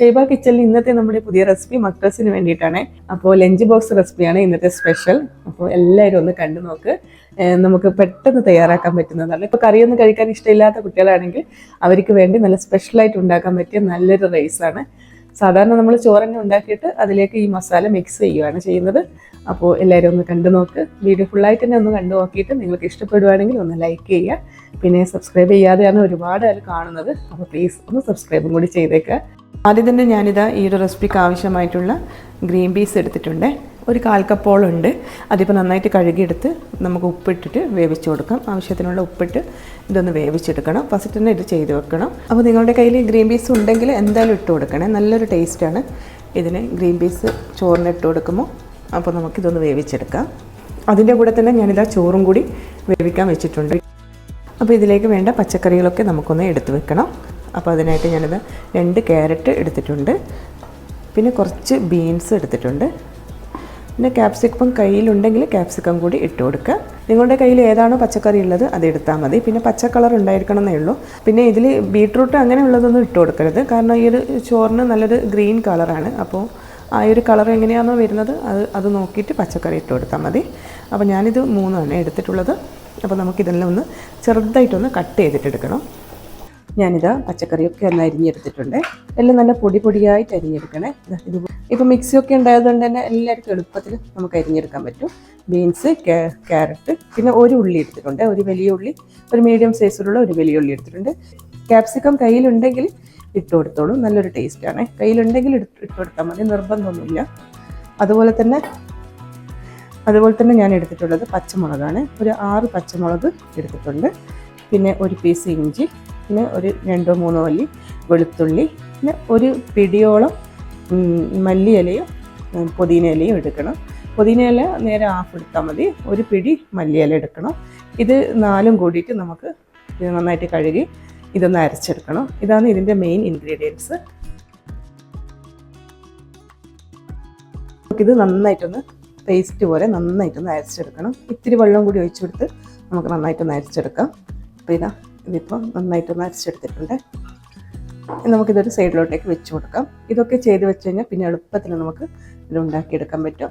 ഷെയ്ബ കിച്ചണിൽ ഇന്നത്തെ നമ്മുടെ പുതിയ റെസിപ്പി മക്കൾസിന് വേണ്ടിയിട്ടാണ്. അപ്പോൾ ലഞ്ച് ബോക്സ് റെസിപ്പിയാണ് ഇന്നത്തെ സ്പെഷ്യൽ. അപ്പോൾ എല്ലാവരും ഒന്ന് കണ്ടു നോക്ക്. നമുക്ക് പെട്ടെന്ന് തയ്യാറാക്കാൻ പറ്റുന്നതാണ്. ഇപ്പോൾ കറിയൊന്നും കഴിക്കാൻ ഇഷ്ടമില്ലാത്ത കുട്ടികളാണെങ്കിൽ അവർക്ക് വേണ്ടി നല്ല സ്പെഷ്യലായിട്ട് ഉണ്ടാക്കാൻ പറ്റിയ നല്ലൊരു റൈസാണ് സാധാരണ നമ്മൾ ചോറന്നെ ഉണ്ടാക്കിയിട്ട് അതിലേക്ക് ഈ മസാല മിക്സ് ചെയ്യുകയാണ് ചെയ്യുന്നത്. അപ്പോൾ എല്ലാവരും ഒന്ന് കണ്ടു നോക്ക്. വീഡിയോ ഫുള്ളായിട്ട് തന്നെ ഒന്ന് കണ്ടു നോക്കിയിട്ട് നിങ്ങൾക്ക് ഇഷ്ടപ്പെടുവാണെങ്കിൽ ഒന്ന് ലൈക്ക് ചെയ്യുക. പിന്നെ സബ്സ്ക്രൈബ് ചെയ്യാതെയാണ് ഒരുപാട് പേര് കാണുന്നത്. അപ്പോൾ പ്ലീസ് ഒന്ന് സബ്സ്ക്രൈബും കൂടി ചെയ്തേക്കുക ആദ്യം തന്നെ ഞാനിതാ ഈ ഒരു റെസിപ്പിക്ക് ആവശ്യമായിട്ടുള്ള ഗ്രീൻ പീസ് എടുത്തിട്ടുണ്ട്. ഒരു കാൽ കപ്പോളുണ്ട് അതിപ്പോൾ നന്നായിട്ട് കഴുകിയെടുത്ത് നമുക്ക് ഉപ്പിട്ടിട്ട് വേവിച്ച് കൊടുക്കാം. ആവശ്യത്തിനുള്ള ഉപ്പിട്ട് ഇതൊന്ന് വേവിച്ചെടുക്കണം. ഫസ്റ്റ് തന്നെ ഇത് ചെയ്ത് വെക്കണം. അപ്പോൾ നിങ്ങളുടെ കയ്യിൽ ഗ്രീൻ പീസ് ഉണ്ടെങ്കിൽ എന്തായാലും ഇട്ട് കൊടുക്കണേ. നല്ലൊരു ടേസ്റ്റാണ് ഇതിന് ഗ്രീൻ പീസ് ചോറിന് ഇട്ട് കൊടുക്കുമ്പോൾ അപ്പോൾ നമുക്കിതൊന്ന് വേവിച്ചെടുക്കാം. അതിന്റെ കൂടെ തന്നെ ഞാനിതാ ചോറും കൂടി വേവിക്കാൻ വെച്ചിട്ടുണ്ട്. അപ്പോൾ ഇതിലേക്ക് വേണ്ട പച്ചക്കറികളൊക്കെ നമുക്കൊന്ന് എടുത്ത് വെക്കണം. അപ്പോൾ അതിനായിട്ട് ഞാനത് രണ്ട് ക്യാരറ്റ് എടുത്തിട്ടുണ്ട്. പിന്നെ കുറച്ച് ബീൻസ് എടുത്തിട്ടുണ്ട്. പിന്നെ ക്യാപ്സിക്കം കയ്യിലുണ്ടെങ്കിൽ ക്യാപ്സിക്കം കൂടി ഇട്ട് കൊടുക്കുക. നിങ്ങളുടെ കയ്യിൽ ഏതാണോ പച്ചക്കറി ഉള്ളത് അത് എടുത്താൽ മതി. പിന്നെ പച്ച കളർ ഉണ്ടായിരിക്കണം എന്നേ ഉള്ളൂ. പിന്നെ ഇതിൽ ബീട്രൂട്ട് അങ്ങനെയുള്ളതൊന്നും ഇട്ട് കൊടുക്കരുത്. കാരണം ഈ ഒരു ചോറിന് നല്ലൊരു ഗ്രീൻ കളറാണ് അപ്പോൾ ആ ഒരു കളർ എങ്ങനെയാണോ വരുന്നത് അത് അത് നോക്കിയിട്ട് പച്ചക്കറി ഇട്ട് കൊടുത്താൽ മതി. അപ്പോൾ ഞാനിത് മൂന്നാണ് എടുത്തിട്ടുള്ളത്. അപ്പോൾ നമുക്കിതെല്ലാം ഒന്ന് ചെറുതായിട്ടൊന്ന് കട്ട് ചെയ്തിട്ടെടുക്കണം ഞാനിതാ പച്ചക്കറിയൊക്കെ ഒന്ന് അരിഞ്ഞെടുത്തിട്ടുണ്ട്. എല്ലാം നല്ല പൊടി പൊടിയായിട്ട് അരിഞ്ഞെടുക്കണേ. ഇത് മിക്സി മിക്സിയൊക്കെ ഉണ്ടായതുകൊണ്ട് തന്നെ എല്ലാവർക്കും എളുപ്പത്തിൽ നമുക്ക് അരിഞ്ഞെടുക്കാൻ പറ്റും. ബീൻസ് ക്യാരറ്റ് പിന്നെ ഒരു ഉള്ളി എടുത്തിട്ടുണ്ട്. ഒരു വലിയ ഉള്ളി ഒരു മീഡിയം സൈസിലുള്ള ഒരു വലിയ ഉള്ളി എടുത്തിട്ടുണ്ട്. ക്യാപ്സിക്കം കയ്യിലുണ്ടെങ്കിൽ ഇട്ട് കൊടുത്തോളൂ. നല്ലൊരു ടേസ്റ്റാണ് കയ്യിലുണ്ടെങ്കിൽ ഇട്ട് കൊടുത്താൽ മതി. നിർബന്ധമൊന്നുമില്ല. അതുപോലെ തന്നെ അതുപോലെ തന്നെ ഞാൻ എടുത്തിട്ടുള്ളത് പച്ചമുളകാണ്. ഒരു ആറ് പച്ചമുളക് എടുത്തിട്ടുണ്ട്. പിന്നെ ഒരു പീസ് ഇഞ്ചി പിന്നെ ഒരു രണ്ടോ മൂന്നോ അല്ലി വെളുത്തുള്ളി പിന്നെ ഒരു പിടിയോളം മല്ലി ഉം, പുതിന ഇലയും എടുക്കണം. പുതിന ഇല നേരെ ഹാഫ് എടുത്താൽ മതി. ഒരു പിടി മല്ലിയില എടുക്കണം. ഇത് നാലും കൂടിയിട്ട് നമുക്ക് ഇത് നന്നായിട്ട് കഴുകി ഇതൊന്ന് അരച്ചെടുക്കണം. ഇതാണ് ഇതിന്റെ മെയിൻ ഇൻഗ്രീഡിയൻസ് നമുക്കിത് നന്നായിട്ടൊന്ന് പേസ്റ്റ് പോലെ നന്നായിട്ടൊന്ന് അരച്ചെടുക്കണം. ഇത്തിരി വെള്ളം കൂടി ഒഴിച്ചു കൊടുത്ത് നമുക്ക് നന്നായിട്ടൊന്ന് അരച്ചെടുക്കാം. അപ്പോൾ ഇതാ ഇതിപ്പോൾ നന്നായിട്ടൊന്ന് അരച്ചെടുത്തിട്ടുണ്ട് നമുക്കിതൊരു സൈഡിലോട്ടേക്ക് വെച്ച് കൊടുക്കാം. ഇതൊക്കെ ചെയ്ത് വെച്ച് കഴിഞ്ഞാൽ പിന്നെ എളുപ്പത്തിൽ നമുക്ക് ഇത് ഉണ്ടാക്കിയെടുക്കാൻ പറ്റും.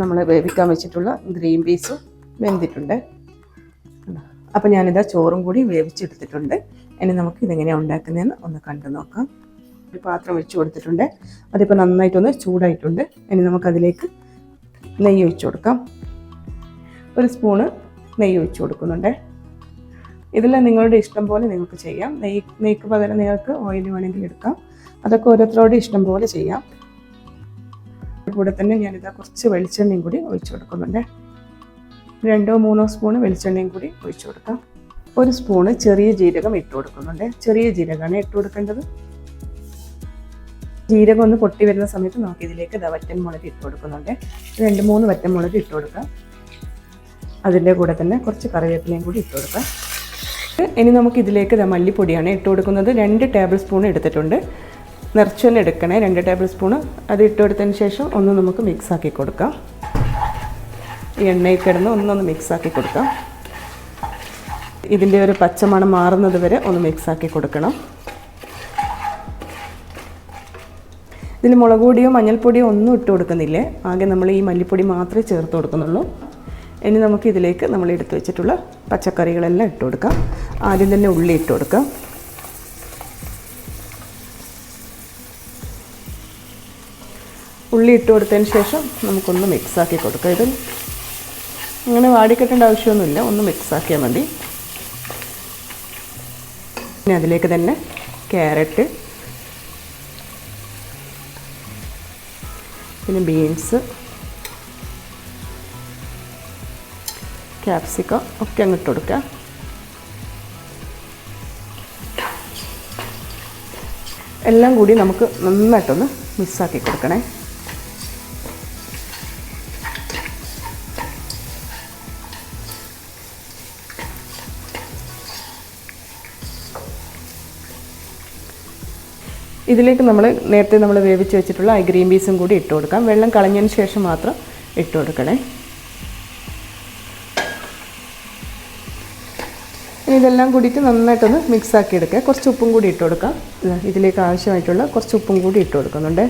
നമ്മൾ വേവിക്കാൻ വെച്ചിട്ടുള്ള ഗ്രീൻ പീസും വെന്തിട്ടുണ്ട്. അപ്പോൾ ഞാനിതാ ചോറും കൂടി വേവിച്ചെടുത്തിട്ടുണ്ട്. ഇനി നമുക്ക് ഇതെങ്ങനെയാണ് ഉണ്ടാക്കുന്നതെന്ന് ഒന്ന് കണ്ടു നോക്കാം. ഒരു പാത്രം വെച്ച് കൊടുത്തിട്ടുണ്ട്. അതിപ്പോൾ നന്നായിട്ടൊന്ന് ചൂടായിട്ടുണ്ട്. ഇനി നമുക്കതിലേക്ക് നെയ്യ് ഒഴിച്ചു കൊടുക്കാം. ഒരു സ്പൂണ് നെയ്യ് ഒഴിച്ചു കൊടുക്കുന്നുണ്ട്. ഇതെല്ലാം നിങ്ങളുടെ ഇഷ്ടം പോലെ നിങ്ങൾക്ക് ചെയ്യാം. നെയ് നെയ്ക്ക് പകരം നിങ്ങൾക്ക് ഓയിൽ വേണമെങ്കിൽ എടുക്കാം. അതൊക്കെ ഓരോരുത്തരോട് ഇഷ്ടം പോലെ ചെയ്യാം. കൂടെ തന്നെ ഞാനിതാ കുറച്ച് വെളിച്ചെണ്ണയും കൂടി ഒഴിച്ചു കൊടുക്കുന്നുണ്ട്. രണ്ടോ മൂന്നോ സ്പൂണ് വെളിച്ചെണ്ണയും കൂടി ഒഴിച്ചു കൊടുക്കാം. ഒരു സ്പൂണ് ചെറിയ ജീരകം ഇട്ട് കൊടുക്കുന്നുണ്ട്. ചെറിയ ജീരകമാണ് ഇട്ട് കൊടുക്കേണ്ടത്. ജീരകം ഒന്ന് പൊട്ടി വരുന്ന സമയത്ത് നമുക്ക് ഇതിലേക്ക് ദാ വറ്റൻ മുളക് ഇട്ട് കൊടുക്കുന്നുണ്ട്. രണ്ട് മൂന്ന് വറ്റൻ മുളക് ഇട്ട് കൊടുക്കാം. അതിന്റെ കൂടെ തന്നെ കുറച്ച് കറിവേപ്പിലയും കൂടി ഇട്ട് കൊടുക്കാം. ഇനി നമുക്ക് ഇതിലേക്ക് മല്ലിപ്പൊടിയാണ് ഇട്ട് കൊടുക്കുന്നത്. രണ്ട് ടേബിൾ സ്പൂൺ എടുത്തിട്ടുണ്ട്. നിറച്ച് തന്നെ എടുക്കണേ. രണ്ട് ടേബിൾ സ്പൂണ് അത് ഇട്ട് കൊടുത്തതിന് ശേഷം ഒന്ന് നമുക്ക് മിക്സ് ആക്കി കൊടുക്കാം. ഈ എണ്ണയിൽ കിടന്ന് ഒന്നൊന്ന് മിക്സ് ആക്കി കൊടുക്കാം. ഇതിന്റെ ഒരു പച്ചമണം മാറുന്നത് വരെ ഒന്ന് മിക്സ് ആക്കി കൊടുക്കണം. ഇതിൽ മുളക് പൊടിയോ മഞ്ഞൾപ്പൊടിയോ ഒന്നും ഇട്ട് കൊടുക്കുന്നില്ലേ? ആകെ നമ്മൾ ഈ മല്ലിപ്പൊടി മാത്രമേ ചേർത്ത് കൊടുക്കുന്നുള്ളൂ. ഇനി നമുക്ക് ഇതിലേക്ക് നമ്മൾ എടുത്തു വെച്ചിട്ടുള്ള പച്ചക്കറികളെല്ലാം ഇട്ട് കൊടുക്കാം. ആദ്യം തന്നെ ഉള്ളി ഇട്ട് കൊടുക്കാം. ഉള്ളി ഇട്ട് കൊടുത്തതിന് ശേഷം നമുക്കൊന്ന് മിക്സാക്കി കൊടുക്കാം. ഇത് അങ്ങനെ വാടിക്കെട്ടേണ്ട ആവശ്യമൊന്നുമില്ല. ഒന്ന് മിക്സാക്കിയാൽ മതി. പിന്നെ അതിലേക്ക് തന്നെ ക്യാരറ്റ് പിന്നെ ബീൻസ് ക്യാപ്സിക്കം ഒക്കെ അങ്ങ് ഇട്ട് കൊടുക്കുക എല്ലാം കൂടി നമുക്ക് നന്നായിട്ടൊന്ന് മിക്സാക്കി കൊടുക്കണേ. ഇതിലേക്ക് നമ്മൾ നേരത്തെ നമ്മൾ വേവിച്ച് വെച്ചിട്ടുള്ള ഗ്രീൻ പീസും കൂടി ഇട്ട് കൊടുക്കാം. വെള്ളം കളഞ്ഞതിന് ശേഷം മാത്രം ഇട്ട് കൊടുക്കണേ. ഇനി ഇതെല്ലാം കൂടിയിട്ട് നന്നായിട്ടൊന്ന് മിക്സ് ആക്കി എടുക്കുക കുറച്ച് ഉപ്പും കൂടി ഇട്ട് കൊടുക്കാം. ഇതിലേക്ക് ആവശ്യമായിട്ടുള്ള കുറച്ച് ഉപ്പും കൂടി ഇട്ട് കൊടുക്കുന്നുണ്ട്.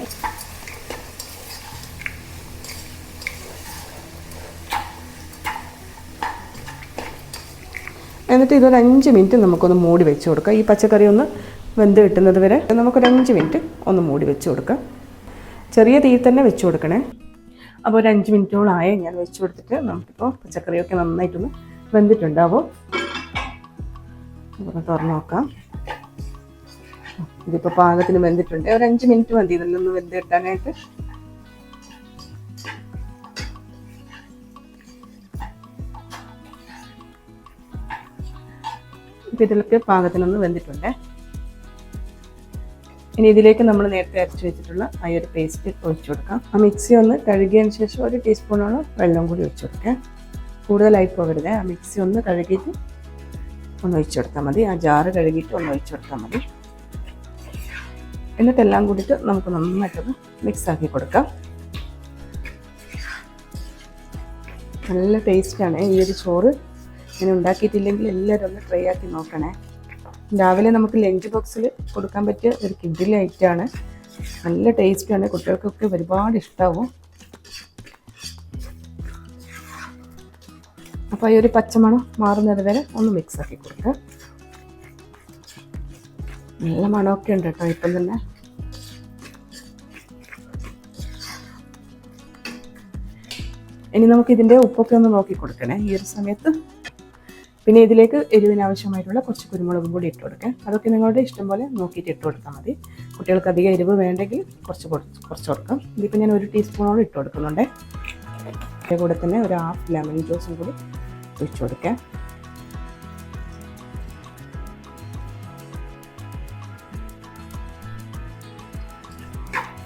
എന്നിട്ട് ഇതൊരു അഞ്ച് മിനിറ്റ് നമുക്കൊന്ന് മൂടി വെച്ച് കൊടുക്കാം. ഈ പച്ചക്കറി ഒന്ന് വെന്ത് കിട്ടുന്നത് വരെ നമുക്കൊരു അഞ്ച് മിനിറ്റ് ഒന്ന് മൂടി വെച്ച് കൊടുക്കാം. ചെറിയ തീയിൽ തന്നെ വെച്ച് കൊടുക്കണേ. അപ്പോൾ ഒരു അഞ്ച് മിനിറ്റോളായേ ഞാൻ വെച്ച് കൊടുത്തിട്ട് നമുക്കിപ്പോൾ പച്ചക്കറിയൊക്കെ നന്നായിട്ടൊന്ന് വെന്തിട്ടുണ്ടാവും. ഒന്ന് തുറന്നു നോക്കാം. ഇതിപ്പോ പാകത്തിന് വെന്തിട്ടുണ്ട്. ഒരു അഞ്ച് മിനിറ്റ് മതി ഇതിലൊന്ന് വെന്ത് കിട്ടാനായിട്ട്. ഇതിലൊക്കെ പാകത്തിനൊന്ന് വെന്തിട്ടുണ്ട്. ഇനി ഇതിലേക്ക് നമ്മൾ നേരത്തെ അരച്ചു വെച്ചിട്ടുള്ള ആ ഒരു പേസ്റ്റ് ഒഴിച്ചു കൊടുക്കാം. ആ മിക്സി ഒന്ന് കഴുകിയതിന് ശേഷം ഒരു ടീസ്പൂണോളം വെള്ളം കൂടി ഒഴിച്ചു കൊടുക്കാം. കൂടുതലായി പോകരുത്. ആ മിക്സി ഒന്ന് കഴുകിയിട്ട് ഒന്ന് ഒഴിച്ചു കൊടുത്താൽ മതി. ആ ജാറ് കഴുകിയിട്ട് ഒന്ന് ഒഴിച്ചു കൊടുത്താൽ മതി. എന്നിട്ടെല്ലാം കൂടിയിട്ട് നമുക്ക് നന്നായിട്ടൊന്ന് മിക്സ് ആക്കി കൊടുക്കാം. നല്ല ടേസ്റ്റാണ് ഈ ഒരു ചോറ്. ഞാൻ ഉണ്ടാക്കിയിട്ടില്ലെങ്കിൽ എല്ലാവരും ഒന്ന് ട്രൈ ആക്കി നോക്കണേ. രാവിലെ നമുക്ക് ലഞ്ച് ബോക്സിൽ കൊടുക്കാൻ പറ്റിയ ഒരു കിഡിലൈറ്റാണ് നല്ല ടേസ്റ്റാണ് കുട്ടികൾക്കൊക്കെ ഒരുപാട് ഇഷ്ടമാവും അപ്പോൾ ഈ ഒരു പച്ചമണം മാറുന്നത് വരെ ഒന്ന് മിക്സ് ആക്കി കൊടുക്കുക നല്ല മണമൊക്കെ ഉണ്ട് കേട്ടോ ഇപ്പം തന്നെ. ഇനി നമുക്ക് ഇതിന്റെ ഉപ്പൊക്കെ ഒന്ന് നോക്കി കൊടുക്കണേ ഈ ഒരു സമയത്ത്. പിന്നെ ഇതിലേക്ക് എരിവിന് ആവശ്യമായിട്ടുള്ള കുറച്ച് കുരുമുളകും കൂടി ഇട്ട് കൊടുക്കാം. അതൊക്കെ നിങ്ങളുടെ ഇഷ്ടം പോലെ നോക്കിയിട്ട് ഇട്ട് കൊടുത്താൽ മതി. കുട്ടികൾക്ക് അധികം എരിവ് വേണ്ടെങ്കിൽ കുറച്ച് കുറച്ച് കൊടുക്കാം. ഇതിപ്പോൾ ഞാൻ ഒരു ടീസ്പൂണോളം ഇട്ട് കൊടുക്കുന്നുണ്ട്. അതിന്റെ കൂടെ തന്നെ ഒരു ഹാഫ് ലെമൺ ജ്യൂസും കൂടി ഒഴിച്ചു കൊടുക്കാം.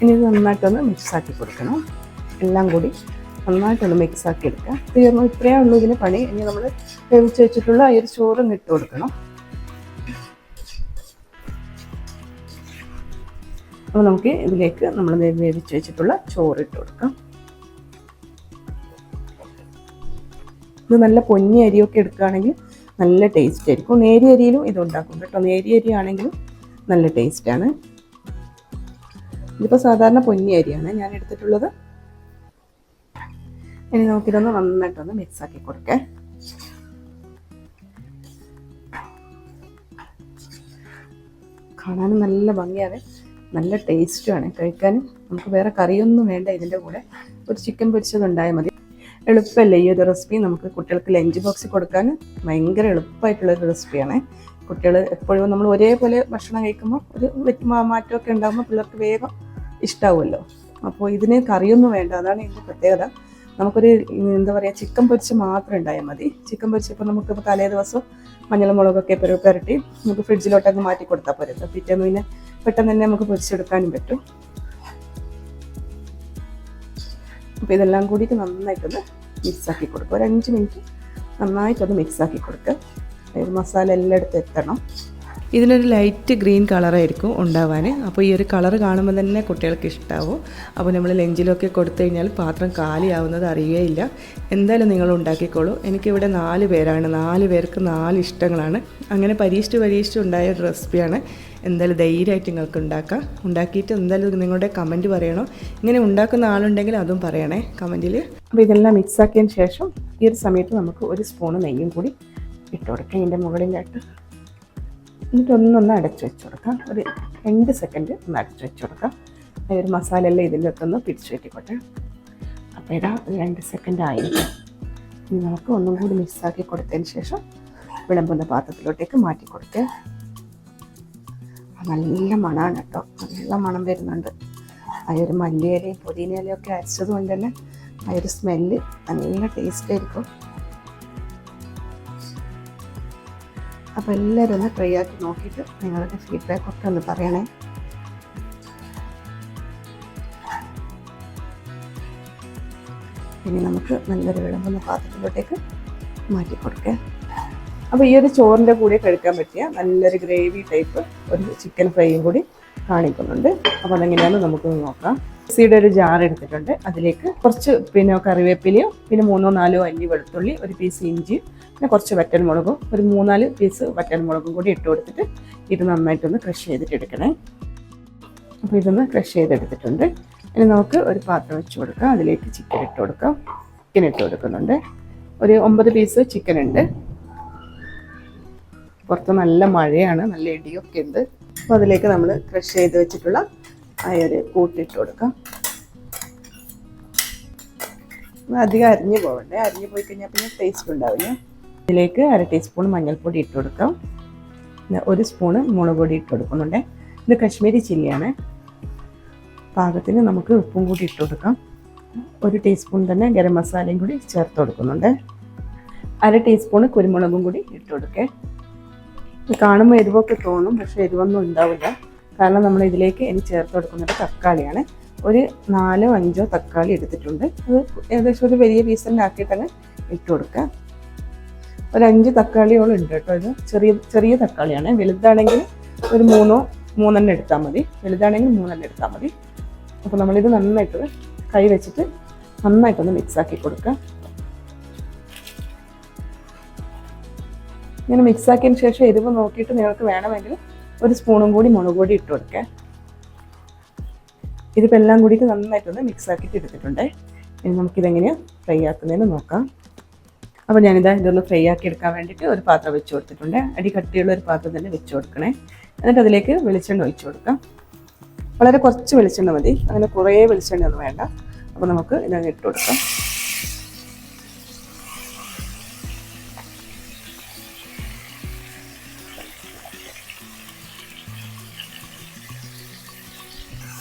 ഇനി ഇത് നന്നായിട്ടൊന്ന് മിക്സ് ആക്കി കൊടുക്കണം. എല്ലാം കൂടി നന്നായിട്ടൊന്ന് മിക്സ് ആക്കി എടുക്കുക തീർന്നു. ഇത്രയേ ഉള്ളൂ ഇതിന് പണി. ഇനി നമ്മൾ വേവിച്ച് വെച്ചിട്ടുള്ള ഈ ഒരു ചോറും ഇട്ട് കൊടുക്കണം. അപ്പോൾ നമുക്ക് ഇതിലേക്ക് നമ്മൾ വേവിച്ച് വെച്ചിട്ടുള്ള ചോറ് ഇട്ട് കൊടുക്കാം. ഇത് നല്ല പൊന്നി അരിയൊക്കെ എടുക്കുകയാണെങ്കിൽ നല്ല ടേസ്റ്റ് ആയിരിക്കും. നേരിയ അരിയിലും ഇത് ഉണ്ടാക്കും കേട്ടോ. നേരിയ അരി ആണെങ്കിലും നല്ല ടേസ്റ്റാണ് ഇതിപ്പോൾ സാധാരണ പൊന്നി അരിയാണ്. ഞാൻ എടുത്തിട്ടുള്ളത്. ഇനി നമുക്കിതൊന്ന് നന്നായിട്ടൊന്ന് മിക്സ് ആക്കി കൊടുക്കേ. കാണാനും നല്ല ഭംഗിയാണ്. നല്ല ടേസ്റ്റുമാണ് കഴിക്കാനും നമുക്ക് വേറെ കറിയൊന്നും വേണ്ട ഇതിന്റെ കൂടെ. ഒരു ചിക്കൻ പൊരിച്ചത് ഉണ്ടായാൽ മതി. എളുപ്പമല്ലേ ഈ ഒരു റെസിപ്പി നമുക്ക് കുട്ടികൾക്ക് ലഞ്ച് ബോക്സ് കൊടുക്കാൻ ഭയങ്കര എളുപ്പമായിട്ടുള്ള ഒരു റെസിപ്പിയാണ് കുട്ടികൾ എപ്പോഴും നമ്മൾ ഒരേപോലെ ഭക്ഷണം കഴിക്കുമ്പോൾ ഒരു മാറ്റമൊക്കെ ഉണ്ടാകുമ്പോൾ പിള്ളേർക്ക് വേഗം ഇഷ്ടാവുമല്ലോ. അപ്പോൾ ഇതിന് കറിയൊന്നും വേണ്ട. അതാണ് ഇതിന്റെ പ്രത്യേകത. നമുക്കൊരു എന്താ പറയുക ചിക്കൻ പൊരിച്ച് മാത്രം ഉണ്ടായാൽ മതി. ചിക്കൻ പൊരിച്ചപ്പോൾ നമുക്കിപ്പോൾ തലേ ദിവസം മഞ്ഞൾ മുളകൊക്കെ പെരു പുരട്ടി നമുക്ക് ഫ്രിഡ്ജിലോട്ടൊക്കെ മാറ്റി കൊടുത്താൽ പോരെ. അപ്പോൾ പിറ്റേന്ന് പിന്നെ പെട്ടെന്ന് തന്നെ നമുക്ക് പൊരിച്ചെടുക്കാനും പറ്റും. അപ്പോൾ ഇതെല്ലാം കൂടിയിട്ട് നന്നായിട്ടൊന്ന് മിക്സാക്കി കൊടുക്കുക. ഒരു അഞ്ച് മിനിറ്റ് നന്നായിട്ടൊന്ന് മിക്സാക്കി കൊടുക്കുക. മസാല എല്ലായിടത്തും എത്തണം. ഇതിനൊരു ലൈറ്റ് ഗ്രീൻ കളറായിരിക്കും ഉണ്ടാവാൻ. അപ്പോൾ ഈ ഒരു കളർ കാണുമ്പോൾ തന്നെ കുട്ടികൾക്ക് ഇഷ്ടമാവും അപ്പോൾ നമ്മൾ ലഞ്ചിലൊക്കെ കൊടുത്തു കഴിഞ്ഞാൽ പാത്രം കാലിയാവുന്നത് അറിയുകയില്ല എന്തായാലും നിങ്ങൾ ഉണ്ടാക്കിക്കോളൂ. എനിക്കിവിടെ നാല് പേരാണ്. നാല് പേർക്ക് നാല് ഇഷ്ടങ്ങളാണ്. അങ്ങനെ പരീക്ഷിച്ച് പരീക്ഷിച്ച് ഉണ്ടായ ഒരു റെസിപ്പിയാണ്. എന്തായാലും ധൈര്യമായിട്ട് നിങ്ങൾക്ക് ഉണ്ടാക്കാം. ഉണ്ടാക്കിയിട്ട് എന്തായാലും നിങ്ങളുടെ കമന്റ് പറയണം? ഇങ്ങനെ ഉണ്ടാക്കുന്ന ആളുണ്ടെങ്കിൽ അതും പറയണേ. കമന്റിൽ അപ്പോൾ ഇതെല്ലാം മിക്സ് ആക്കിയതിന് ശേഷം ഈ ഒരു സമയത്ത് നമുക്ക് ഒരു സ്പൂണ് നെയ്യും കൂടി ഇട്ട് കൊടുക്കാം. ഇതിന്റെ മുകളിലായിട്ട് എന്നിട്ട് ഒന്നൊന്ന് അടച്ചു വെച്ച് കൊടുക്കാം. ഒരു രണ്ട് സെക്കൻഡ് ഒന്ന് അടച്ചു വെച്ച് കൊടുക്കാം. ഒരു മസാല എല്ലാം ഇതിലൊക്കെ ഒന്ന് പിടിച്ചു വെട്ടിക്കോട്ടെ അപ്പോൾ ഇതാ രണ്ട് സെക്കൻഡ് ആയിരിക്കും ഇനി നമുക്ക് ഒന്നും കൂടി മിക്സാക്കി കൊടുത്തതിന് ശേഷം വിളമ്പുന്ന പാത്രത്തിലോട്ടേക്ക് മാറ്റി കൊടുക്കുക. നല്ല മണമാണ് കേട്ടോ. നല്ല മണം വരുന്നുണ്ട്. ആ ഒരു മല്ലിയിലയും പുതിനയിലയും ഒക്കെ അരച്ചത് കൊണ്ട് തന്നെ ആ ഒരു സ്മെല്ല് നല്ല ടേസ്റ്റ് ആയിരിക്കും. അപ്പോൾ എല്ലാവരും ഒന്ന് ട്രൈ ആക്കി നോക്കിയിട്ട് നിങ്ങളുടെ ഫീഡ്ബാക്ക് ഒക്കെ ഒന്ന് പറയണേ. ഇനി നമുക്ക് നല്ലൊരു വിളമ്പുന്ന പാത്രത്തിലോട്ടേക്ക് മാറ്റി കൊടുക്കാം. അപ്പോൾ ഈ ഒരു ചോറിന്റെ കൂടെ കഴിക്കാൻ പറ്റിയ നല്ലൊരു ഗ്രേവി ടൈപ്പ് ഒരു ചിക്കൻ ഫ്രൈയും കൂടി കാണിക്കുന്നുണ്ട്. അപ്പോൾ അതെങ്ങനെയാണെന്ന് നമുക്ക് നോക്കാം. മിക്സിയുടെ ഒരു ജാർ എടുത്തിട്ടുണ്ട്. അതിലേക്ക് കുറച്ച് പിന്നെ കറിവേപ്പിലയോ പിന്നെ മൂന്നോ നാലോ അല്ലി വെളുത്തുള്ളി ഒരു പീസ് ഇഞ്ചി പിന്നെ കുറച്ച് വറ്റൽമുളകും ഒരു മൂന്നാൽ പീസ് വറ്റൽമുളകും കൂടി ഇട്ട് കൊടുത്തിട്ട് ഇത് നന്നായിട്ടൊന്ന് ക്രഷ് ചെയ്തിട്ട് എടുക്കണേ. അപ്പോൾ ഇതൊന്ന് ക്രഷ് ചെയ്തെടുത്തിട്ടുണ്ട്. ഇനി നമുക്ക് ഒരു പാത്രം വെച്ച് കൊടുക്കാം. അതിലേക്ക് ചിക്കൻ ഇട്ട് കൊടുക്കാം. ചിക്കൻ ഇട്ട് കൊടുക്കുന്നുണ്ട്. ഒരു ഒമ്പത് പീസ് ചിക്കൻ ഉണ്ട്. പുറത്ത് നല്ല മഴയാണ് നല്ല ഇടിയൊക്കെ ഉണ്ട്. അപ്പോൾ അതിലേക്ക് നമ്മൾ ക്രഷ് ചെയ്ത് വെച്ചിട്ടുള്ള ആ ഒരു കൂട്ടിട്ട് കൊടുക്കാം. അധികം അരിഞ്ഞു പോകണ്ടേ അരിഞ്ഞു പോയി കഴിഞ്ഞാൽ പിന്നെ ടേസ്റ്റ് ഉണ്ടാവില്ല. ഇതിലേക്ക് അര ടീസ്പൂൺ മഞ്ഞൾപ്പൊടി ഇട്ട് കൊടുക്കാം. ഒരു സ്പൂണ് മുളക് പൊടി ഇട്ട് കൊടുക്കുന്നുണ്ട്. ഇത് കശ്മീരി ചില്ലിയാണ്. പാകത്തിന് നമുക്ക് ഉപ്പും കൂടി ഇട്ട് കൊടുക്കാം. ഒരു ടീസ്പൂൺ തന്നെ ഗരം മസാലയും കൂടി ചേർത്ത് കൊടുക്കുന്നുണ്ട്. അര ടീസ്പൂൺ കുരുമുളകും കൂടി ഇട്ട് കൊടുക്കേ. കാണുമ്പോൾ എരിവൊക്കെ തോന്നും പക്ഷേ എരിവൊന്നും ഉണ്ടാവില്ല. കാരണം നമ്മൾ ഇതിലേക്ക് ഇനി ചേർത്ത് കൊടുക്കുന്നത് തക്കാളിയാണ്. ഒരു നാലോ അഞ്ചോ തക്കാളി എടുത്തിട്ടുണ്ട്. അത് ഏകദേശം ഒരു വലിയ ആക്കിയിട്ടങ്ങ് ഇട്ട് കൊടുക്കുക. ഒരു അഞ്ച് തക്കാളിയോളം ഉണ്ട് കേട്ടോ ഇത്. ചെറിയ ചെറിയ തക്കാളിയാണ്. വലുതാണെങ്കിൽ ഒരു മൂന്നോ മൂന്നെണ്ണം എടുത്താൽ മതി. വലുതാണെങ്കിൽ മൂന്നെണ്ണം എടുത്താൽ മതി. അപ്പോൾ നമ്മളിത് നന്നായിട്ട് കൈ വെച്ചിട്ട് നന്നായിട്ടൊന്ന് മിക്സ് ആക്കി കൊടുക്കുക. ഇങ്ങനെ മിക്സ് ആക്കിയതിന് ശേഷം എരിവ് നോക്കിയിട്ട് നിങ്ങൾക്ക് വേണമെങ്കിൽ ഒരു സ്പൂണും കൂടി മുളക് പൊടി ഇട്ട് കൊടുക്കുക ഇതിപ്പോൾ എല്ലാം കൂടിയിട്ട് നന്നായിട്ടൊന്ന് മിക്സ് ആക്കിയിട്ട് എടുത്തിട്ടുണ്ട്. ഇനി നമുക്കിതെങ്ങനെയാണ് ഫ്രൈ ആക്കുന്നതെന്ന് നോക്കാം. അപ്പോൾ ഞാനിതാ ഇതൊന്ന് ഫ്രൈ ആക്കി എടുക്കാൻ വേണ്ടിയിട്ട് ഒരു പാത്രം വെച്ച് കൊടുത്തിട്ടുണ്ട്. അടി കട്ടിയുള്ള ഒരു പാത്രം തന്നെ വെച്ച് കൊടുക്കണേ. എന്നിട്ട് അതിലേക്ക് വെളിച്ചെണ്ണ ഒഴിച്ചു കൊടുക്കാം. വളരെ കുറച്ച് വെളിച്ചെണ്ണ മതി. അങ്ങനെ കുറേ വെളിച്ചെണ്ണ ഒന്നും വേണ്ട. അപ്പോൾ നമുക്ക് ഇതങ്ങ് ഇട്ട് കൊടുക്കാം.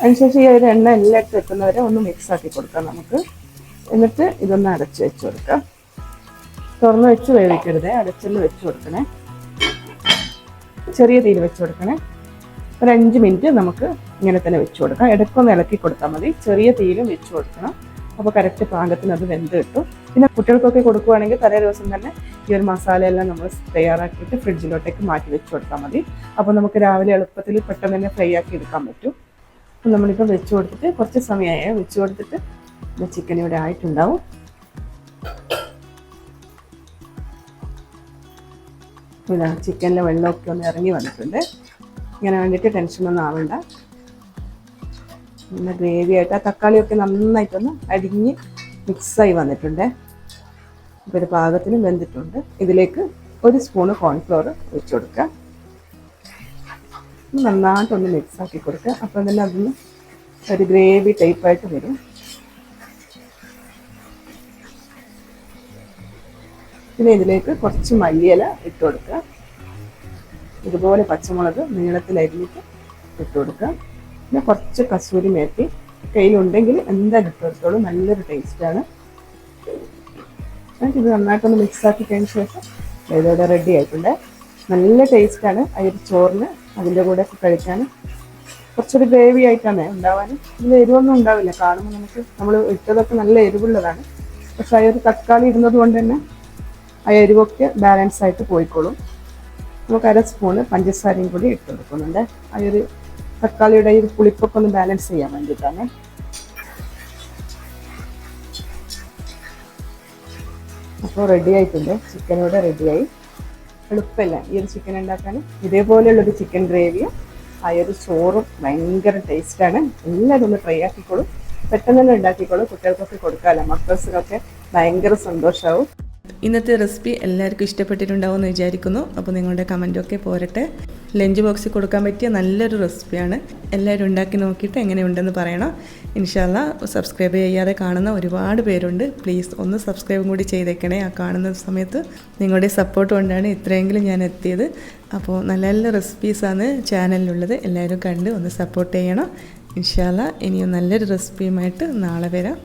അതിനുശേഷം ഈ ഒരു എണ്ണ എല്ലായിടത്തും വെക്കുന്നവരെ ഒന്ന് മിക്സ് ആക്കി കൊടുക്കാം നമുക്ക്. എന്നിട്ട് ഇതൊന്ന് അടച്ച് വെച്ച് കൊടുക്കാം. തുറന്ന് വെച്ച് വേവിക്കരുത് അടച്ചെന്ന് വെച്ച് കൊടുക്കണേ. ചെറിയ തീയിൽ വെച്ച് കൊടുക്കണേ. ഒരു അഞ്ച് മിനിറ്റ് നമുക്ക് ഇങ്ങനെ തന്നെ വെച്ച് കൊടുക്കാം. ഇടയ്ക്കൊന്ന് ഇളക്കി കൊടുത്താൽ മതി. ചെറിയ തീയിലും വെച്ച് കൊടുക്കണം. അപ്പോൾ കറക്റ്റ് പാകത്തിന് അത് വെന്ത് കിട്ടും. പിന്നെ കുട്ടികൾക്കൊക്കെ കൊടുക്കുവാണെങ്കിൽ തലേ ദിവസം തന്നെ ഈ ഒരു മസാലയെല്ലാം നമ്മൾ തയ്യാറാക്കിയിട്ട് ഫ്രിഡ്ജിലോട്ടേക്ക് മാറ്റി വെച്ച് കൊടുത്താൽ മതി. അപ്പോൾ നമുക്ക് രാവിലെ എളുപ്പത്തിൽ പെട്ടെന്ന് തന്നെ ഫ്രൈ ആക്കി എടുക്കാൻ പറ്റും. അപ്പം നമ്മളിപ്പോൾ വെച്ച് കൊടുത്തിട്ട് കുറച്ച് സമയമായ വെച്ച് കൊടുത്തിട്ട് ചിക്കൻ ഇവിടെ ആയിട്ടുണ്ടാവും. ഇതാ ചിക്കനിലെ വെള്ളമൊക്കെ ഒന്ന് ഇറങ്ങി വന്നിട്ടുണ്ട്. ഇങ്ങനെ വേണ്ടിയിട്ട് ടെൻഷനൊന്നും ആവണ്ട. പിന്നെ ഗ്രേവി ആയിട്ട് ആ തക്കാളിയൊക്കെ നന്നായിട്ടൊന്ന് അടിഞ്ഞ് മിക്സായി വന്നിട്ടുണ്ട്. അപ്പോൾ ഇത് പാകത്തിന് വെന്തിട്ടുണ്ട്. ഇതിലേക്ക് ഒരു സ്പൂണ് കോൺഫ്ലോർ ഒഴിച്ച് കൊടുക്കുക. നന്നായിട്ടൊന്ന് മിക്സ് ആക്കി കൊടുക്കുക. അപ്പം തന്നെ അതൊന്ന് ഒരു ഗ്രേവി ടൈപ്പായിട്ട് വരും. പിന്നെ ഇതിലേക്ക് കുറച്ച് മല്ലിയില ഇട്ട് കൊടുക്കുക. ഇതുപോലെ പച്ചമുളക് നീളത്തിൽ അരിഞ്ഞിട്ട് ഇട്ട് കൊടുക്കുക. പിന്നെ കുറച്ച് കസൂരി മേത്തി കയ്യിലുണ്ടെങ്കിൽ എന്തായാലും ഇട്ട് കൊടുത്തോളൂ നല്ലൊരു ടേസ്റ്റാണ് ഇത് നന്നായിട്ടൊന്ന് മിക്സ് ആക്കി കഴിഞ്ഞ ശേഷം ഇതോടെ റെഡി ആയിട്ടുണ്ട്. നല്ല ടേസ്റ്റാണ് അതിൽ ചോറിന് അതിന്റെ കൂടെ കഴിക്കാൻ കുറച്ചൊരു ഗ്രേവി ആയിട്ടാണ് ഉണ്ടാവാൻ ഇതിൽ എരിവൊന്നും ഉണ്ടാവില്ല. കാണുമ്പോൾ നമുക്ക് നമ്മൾ ഇട്ടതൊക്കെ നല്ല എരിവുള്ളതാണ്. പക്ഷെ ആ ഒരു തക്കാളി ഇടുന്നത് കൊണ്ട് തന്നെ ആ എരിവൊക്കെ ബാലൻസ് ആയിട്ട് പോയിക്കോളും. നമുക്ക് അര സ്പൂണ് പഞ്ചസാരയും കൂടി ഇട്ട് കൊടുക്കുന്നുണ്ട്. ആ ഒരു തക്കാളിയുടെ ഈ പുളിപ്പൊക്കെ ഒന്ന് ബാലൻസ് ചെയ്യാൻ വേണ്ടിയിട്ടാണ്. അപ്പോൾ റെഡി ആയിട്ടുണ്ട്. ചിക്കൻ റെഡിയായി എളുപ്പമല്ല. ഈ ഒരു ചിക്കൻ ഉണ്ടാക്കാൻ ഇതേപോലെയുള്ളൊരു ചിക്കൻ ഗ്രേവിയും ആ ഒരു ചോറും ഭയങ്കര ടേസ്റ്റാണ് എല്ലാവരും ഒന്ന് ട്രൈ ആക്കിക്കോളും. പെട്ടെന്ന് തന്നെ ഉണ്ടാക്കിക്കോളും. കുട്ടികൾക്കൊക്കെ കൊടുക്കാമല്ലോ. മക്കൾസിനൊക്കെ ഭയങ്കര സന്തോഷമാവും ഇന്നത്തെ റെസിപ്പി എല്ലാവർക്കും ഇഷ്ടപ്പെട്ടിട്ടുണ്ടാവും എന്ന് വിചാരിക്കുന്നു. അപ്പോൾ നിങ്ങളുടെ കമന്റൊക്കെ പോരട്ടെ. ലഞ്ച് ബോക്സിൽ കൊടുക്കാൻ പറ്റിയ നല്ലൊരു റെസിപ്പിയാണ്. എല്ലാവരും ഉണ്ടാക്കി നോക്കിയിട്ട് എങ്ങനെയുണ്ടെന്ന് പറയണം. ഇൻഷാല്ല സബ്സ്ക്രൈബ് ചെയ്യാതെ കാണുന്ന ഒരുപാട് പേരുണ്ട്. പ്ലീസ് ഒന്ന് സബ്സ്ക്രൈബും കൂടി ചെയ്തേക്കണേ ആ കാണുന്ന സമയത്ത്. നിങ്ങളുടെ സപ്പോർട്ട് കൊണ്ടാണ് ഇത്രയെങ്കിലും ഞാൻ എത്തിയത്. അപ്പോൾ നല്ല നല്ല റെസിപ്പീസാണ് ചാനലിലുള്ളത്. എല്ലാവരും കണ്ട് ഒന്ന് സപ്പോർട്ട് ചെയ്യണം. ഇൻഷാല്ല ഇനിയും നല്ലൊരു റെസിപ്പിയുമായിട്ട് നാളെ വരാം.